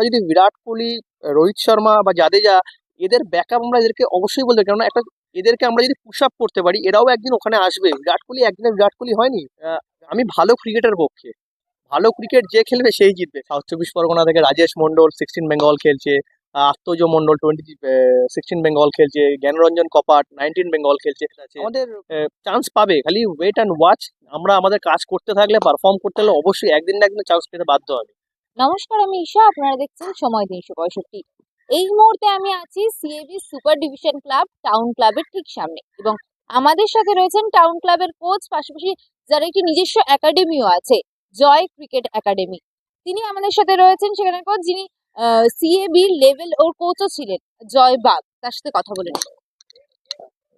আমরা যদি বিরাট কোহলি রোহিত শর্মা বা জাদেজা এদের ব্যাকআপ আমরা এদেরকে অবশ্যই বলতে পারি। কেননা একটা এদেরকে আমরা যদি পুশ আপ করতে পারি এরাও একদিন ওখানে আসবে। বিরাট কোহলি একদিনে বিরাট কোহলি হয়নি। আমি ভালো ক্রিকেটের পক্ষে। ভালো ক্রিকেট যে খেলবে সেই জিতবে। সাউথ চব্বিশ পরগনা থেকে রাজেশ মন্ডল সিক্সটিন বেঙ্গল খেলছে Atmaj Mondal twenty sixteen Bengal খেলছে জ্ঞানরঞ্জন কপাট নাইনটিন বেঙ্গল খেলছে। আমাদের চান্স পাবে। খালি ওয়েট অ্যান্ড ওয়াচ আমরা আমাদের কাজ করতে থাকলে পারফর্ম করতে হলে অবশ্যই একদিন না একদিন চান্স পেতে বাধ্য হবে। নমস্কার, আমি ঈশা। আপনারা দেখছেন সময় তিনশো পঁয়ষট্টি। এই মুহূর্তে আমি আছি CAB super division club town ক্লাবের ঠিক সামনে এবং আমাদের সাথে রয়েছেন টাউন ক্লাবের কোচ পাশাপাশি যার একটি নিজস্ব একাডেমিও আছে জয় ক্রিকেট একাডেমি তিনি আমাদের সাথে রয়েছেন সেখানে কোচ যিনি সিএবি লেভেল ওর কোচও ছিলেন জয় বাগ তার সাথে কথা বলে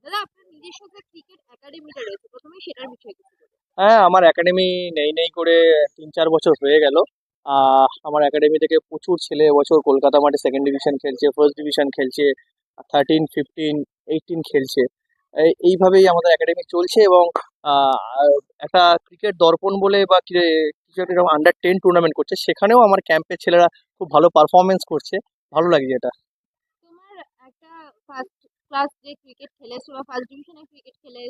দাদা, আপনার নিজস্ব যে ক্রিকেট একাডেমিটা রয়েছে প্রথমে সেটার বিষয়ে কিছু হ্যাঁ আমার একাডেমি নেই নেই করে তিন চার বছর হয়ে গেল। আমার একাডেমি থেকে প্রচুর ছেলে এবছর কলকাতা মাঠে সেকেন্ড ডিভিশন খেলছে ফার্স্ট ডিভিশন খেলছে থার্টিন ফিফটিন এইটিন খেলছে। এইভাবেই আমাদের একাডেমি চলছে এবং একটা ক্রিকেট দর্পণ বলে বা কিছু একটা আন্ডার টেন টুর্নামেন্ট করছে। সেখানেও আমার ক্যাম্পের ছেলেরা খুব ভালো পারফরমেন্স করছে। ভালো লাগছে এটা। তোমার একটা first class cricket first cricket খেলে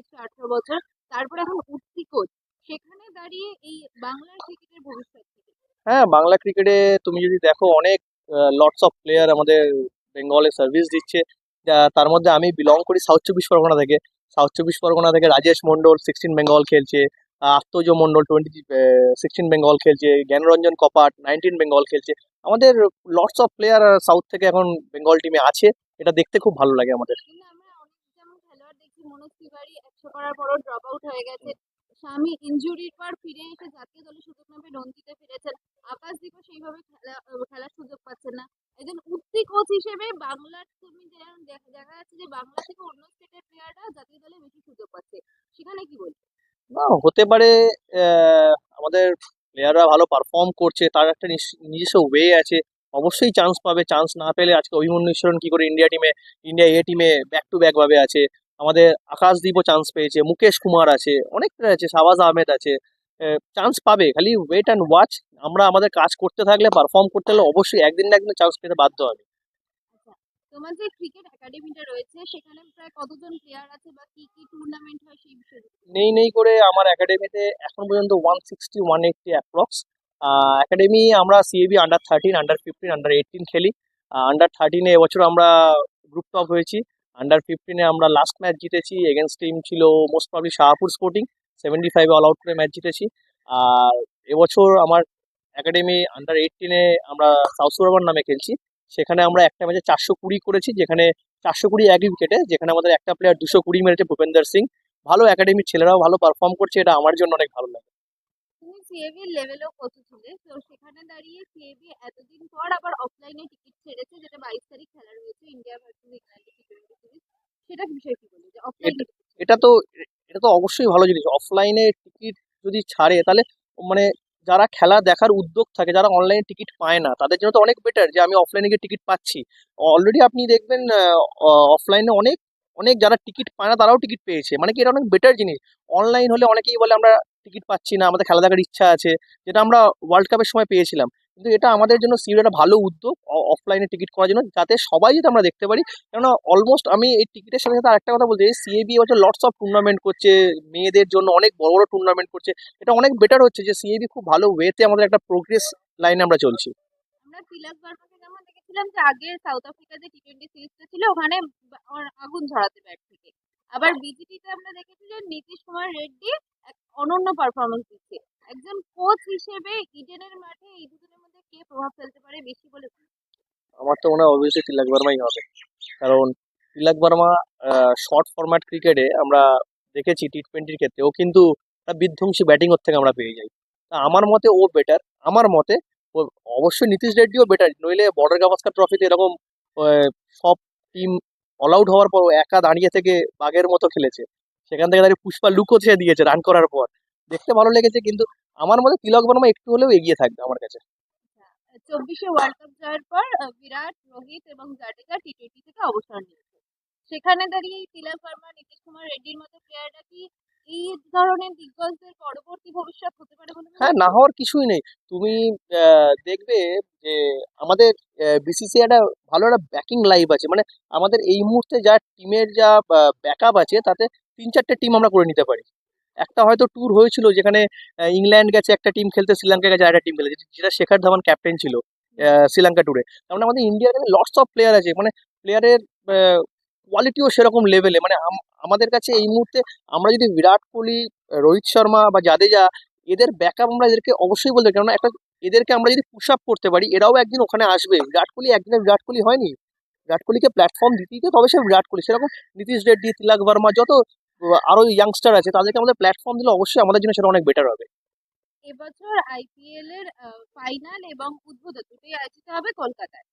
বছর, তারপর এখন উঠতি কোচ সেখানে দাঁড়িয়ে এই বাংলার ক্রিকেটের ভবিষ্যৎ? হ্যাঁ বাংলা ক্রিকেটে তুমি যদি দেখো অনেক লটস অফ প্লেয়ার আমাদের বেঙ্গলে সার্ভিস দিচ্ছে। তার মধ্যে আমি বিলং করি সাউথ চব্বিশ পরগনা থেকে। সাউথ চব্বিশ পরগনা থেকে রাজেশ মন্ডল সিক্সটিন বেঙ্গল খেলছে Atmaj Mondal twenty sixteen Bengal খেলছে, জ্ঞানরঞ্জন কপাট নাইনটিন বেঙ্গল খেলছে। আমাদের লটস অফ প্লেয়ার সাউথ থেকে এখন বেঙ্গল টিমে আছে, এটা দেখতে খুব ভালো লাগে আমাদের। স্বামী ইনজুরির পর ফিরে এসে জাতীয় দলের সুযোগ না পেয়ে রঞ্জিতে ফিরেছেন। আকাশদীপও সেইভাবে খেলা খেলার সুযোগ পাচ্ছেন না। একজন উঠতি কোচ হিসেবে বাংলার তুমি দেখা যাচ্ছে যে বাংলা থেকে অন্য স্টেটের প্লেয়াররা জাতীয় দলে বেশি সুযোগ পাচ্ছে। সেখানে কি বলব না, হতে পারে আমাদের প্লেয়াররা ভালো পারফর্ম করছে, তার একটা নিজস্ব ওয়ে আছে। অবশ্যই চান্স পাবে চান্স না পেলে আজকে অভিমন্যু ঈশ্বরন কি করে ইন্ডিয়া টিমে ইন্ডিয়া এ টিমে ব্যাক টু ব্যাক ভাবে আছে। আমাদের আকাশদীপও চান্স পেয়েছে মুকেশ কুমার আছে অনেক আছে শাহবাজ আহমেদ আছে। চান্স পাবে খালি ওয়েট অ্যান্ড ওয়াচ আমরা আমাদের কাজ করতে থাকলে পারফর্ম করতে হলে অবশ্যই একদিন না একদিন চান্স পেতে বাধ্য হবে। তোমার যে ক্রিকেট একাডেমিটা রয়েছে সেখানে প্রায় কতজন প্লেয়ার আছে বা কি কি টুর্নামেন্ট হয় সেই বিষয়ে? নেই নেই করে আমার একাডেমিতে এখন পর্যন্ত one sixty one eighty approx academy আমরা CAB under thirteen under fifteen under eighteen খেলি। আন্ডার থার্টিনে এবছর আমরা গ্রুপ টপ হয়েছি। আন্ডার ফিফটিনে আমরা লাস্ট ম্যাচ জিতেছি এগেনস্ট টিম ছিল most probably Shahpur sporting seventy ফাইভে অল আউট করে ম্যাচ জিতেছি। আর এবছর আমার একাডেমি আন্ডার এইটিনে আমরা সাউথ সুরাবার নামে খেলছি। সেখানে আমরা একটা ম্যাচে চারশো কুড়ি করেছি, যেখানে চারশো কুড়ি এক উইকেটে যেখানে আমাদের একটা প্লেয়ার দুশো কুড়ি মেরেছে ভূপেন্দ্র সিং। ভালো একাডেমির ছেলেরাও ভালো পারফর্ম করছে, এটা আমার জন্য অনেক ভালো লাগে। তুমি সিএবি লেভেলেও কোচ ছিলে তো সেখানে দাঁড়িয়ে সিএবি এতদিন পর আবার অফলাইনে টিকিট ছেড়েছে যেটা বাইশ তারিখ খেলা রয়েছে India versus England T twenty series সেটা বিষয়ে কি বলব যে অফলাইনে এটা তো এটা তো অবশ্যই ভালো জিনিস। অফলাইনে টিকিট যদি ছাড়ে তাহলে মানে যারা খেলা দেখার উদ্যোগ থাকে যারা অনলাইনে টিকিট পায় না তাদের জন্য তো অনেক বেটার যে আমি অফলাইনে গিয়ে টিকিট পাচ্ছি। অলরেডি আপনি দেখবেন অফলাইনে অনেক অনেক যারা টিকিট পায় না তারাও টিকিট পেয়েছে। মানে কি এটা অনেক বেটার জিনিস। অনলাইন হলে অনেকেই বলে আমরা টিকিট পাচ্ছি না, আমাদের খেলা দেখার ইচ্ছা আছে, যেটা আমরা ওয়ার্ল্ড কাপের সময় পেয়েছিলাম। কিন্তু এটা আমাদের জন্য সিরিজ একটা ভালো উদ্যোগ অফলাইনে টিকিট করার জন্য, যাতে সবাই যাতে আমরা দেখতে পারি। কেননা অলমোস্ট আমি এই টিকিটের সাথে সাথে আরেকটা কথা বলছি সিএবি হচ্ছে লটস অফ টুর্নামেন্ট করছে, মেয়েদের জন্য অনেক বড় বড় টুর্নামেন্ট করছে। এটা অনেক বেটার হচ্ছে যে সিএবি খুব ভালো ওয়েতে আমাদের একটা প্রোগ্রেস লাইনে আমরা চলছি। আমরা দেখেছিলাম যে আগে সাউথ আফ্রিকা যে টি টোয়েন্টি সিরিজটা ছিল, ওখানে আগুন ঝরাতে ব্যাট থেকে আবার বিজিটিতে আমরা দেখেছি যে নীতিশ কুমার রেড্ডি অনন্য পারফরমেন্স দিচ্ছে। একজন কোচ হিসেবে ইডেনের মাঠে এই দুজনের মধ্যে কে প্রভাব ফেলতে পারে বেশি বলে আমার তো মনে হয় অবভিয়াসলি তিলক বর্মাই হবে। কারণ তিলক বর্মা শর্ট ফরম্যাট ক্রিকেটে আমরা দেখেছি টি টোয়েন্টির ক্ষেত্রে ও কিন্তু একটা বিধ্বংসী ব্যাটিং ওর থেকে আমরা পেয়ে যাই। তা আমার মতে ও বেটার আমার মতে ও অবশ্যই নীতিশ রেড্ডিও বেটার নইলে বর্ডার গাভাস্কার ট্রফিতে এরকম সব টিম অল আউট হওয়ার পর একা দাঁড়িয়ে থেকে বাঘের মতো খেলেছে। সেখান থেকে দাঁড়িয়ে পুষ্পা লুকো ছেড়ে দিয়েছে রান করার পর। দেখতে ভালো লেগেছে কিন্তু আমার মতে তিলক বর্মা একটু হলেও এগিয়ে থাকবে আমার কাছে। চব্বিশে ওয়ার্ল্ড কাপ জয়ের পর বিরাট রোহিত এবং জাডেজা টি টোয়েন্টি থেকে অবসর নিয়েছে। সেখানে দাঁড়িয়ে এই তিলক বর্মা নীতিশ কুমার রেড্ডির মতো প্লেয়াররা কি এই ধরনের দিগ্গজদের পরবর্তী ভবিষ্যৎ হতে পারে হ্যাঁ? না হওয়ার কিছুই নেই। তুমি দেখবে যে আমাদের বিসিসিআই একটা ভালো একটা ব্যাকিং লাইভ আছে। মানে আমাদের এই মুহূর্তে যা টিমের যা ব্যাকআপ আছে তাতে তিন চারটে টিম আমরা করে নিতে পারি। একটা হয়তো ট্যুর হয়েছিল যেখানে ইংল্যান্ড গেছে, একটা টিম খেলতে শ্রীলঙ্কা গেছে একটা টিম খেলতে। যেটা শেখর ধাওয়ান ক্যাপ্টেন ছিল শ্রীলঙ্কা ট্যুরে মানে আমাদের ইন্ডিয়ার কাছে লটস অফ প্লেয়ার আছে। মানে প্লেয়ারের কোয়ালিটিও সেরকম লেভেলে মানে আমাদের কাছে এই মুহূর্তে আমরা যদি বিরাট কোহলি, রোহিত শর্মা বা জাদেজা, এদের ব্যাকআপ আমরা এদেরকে অবশ্যই বলতে কেননা একটা, এদেরকে আমরা যদি পুশ আপ করতে পারি, এরাও একদিন ওখানে আসবে। বিরাট কোহলি একদিনে বিরাট কোহলি হয়নি। বিরাট কোহলিকে প্ল্যাটফর্ম দিতেই তো তবে সে বিরাট কোহলি। সেরকম নীতিশ রেড্ডি, তিলক ভার্মা যত আরও ইয়াংস্টার আছে তাদেরকে আমাদের প্ল্যাটফর্ম দিলে অবশ্যই আমাদের জন্য সেটা অনেক বেটার হবে। এবছর আইপিএল এর ফাইনাল এবং উদ্বোধন দুটোই আয়োজিত হবে কলকাতায়।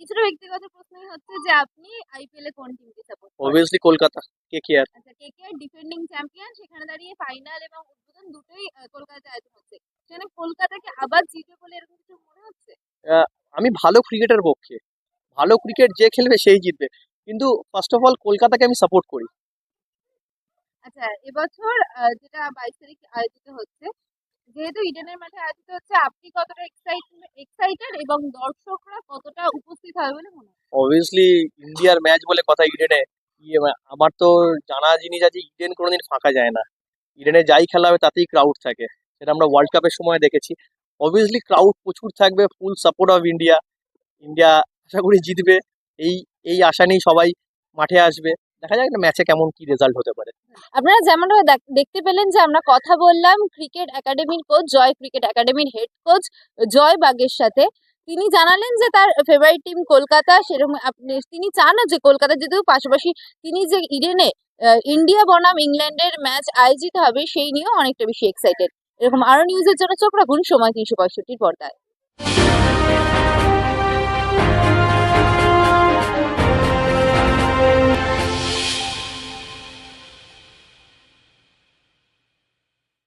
কিছুটা ব্যক্তিগত প্রশ্নই হচ্ছে যে আপনি আইপিএল এ কোন টিমকে সাপোর্ট করেন? Obviously Kolkata K K R? আচ্ছা কেকেআর ডিফেন্ডিং চ্যাম্পিয়ন সেখানে দাঁড়িয়ে ফাইনাল এবং উদ্বোধন দুটোই কলকাতায় আয়োজন হচ্ছে। সেখানে কলকাতাকে আবার জিতে বলে এরকম কিছু মনে হচ্ছে? আমি ভালো ক্রিকেটের পক্ষে ভালো ক্রিকেট যে খেলবে সেই জিতবে। কিন্তু ফার্স্ট অফ অল কলকাতাকে আমি সাপোর্ট করি। আচ্ছা এবছর আহ, যেটা বাইশ তারিখ আয়োজিত হচ্ছে যেহেতু ইডেনের মাঠে আয়োজিত হচ্ছে আপনি কতটা এক্সাইটেড এবং দর্শকরা কতটা উপস্থিত হবে বলে মনে হয়? অবভিয়াসলি ইন্ডিয়ার ম্যাচ বলে কথা ইডেনে। ইয়ে আমার তো জানা জিনিস আছে ইডেন কোনোদিন ফাঁকা যায় না। ইডেনে যাই খেলা হবে তাতেই ক্রাউড থাকে। সেটা আমরা ওয়ার্ল্ড কাপের সময় দেখেছি। অবভিয়াসলি ক্রাউড প্রচুর থাকবে full support of India India আশা করি জিতবে। এই এই আশা নিয়েই সবাই মাঠে আসবে। দেখা যাক ম্যাচে কেমন কি রেজাল্ট হতে পারে। আপনারা দেখ- দেখতে পেলেন যে আমরা কথা বললাম ক্রিকেট একাডেমির কোচ জয় ক্রিকেট একাডেমির হেড কোচ জয় বাগের সাথে। তিনি জানালেন যে তার ফেভারিট টিম কলকাতা, সেরকম তিনি চান যে কলকাতা যেহেতু পাশাপাশি তিনি যে ইডেনে ইন্ডিয়া বনাম ইংল্যান্ডের ম্যাচ আয়োজিত হবে, সেই নিয়েও অনেকটা বেশি এক্সাইটেড এরকম আরও নিউজের জন্য চোখ রাখুন সময় তিনশো পঁয়ষট্টির পর্দায়।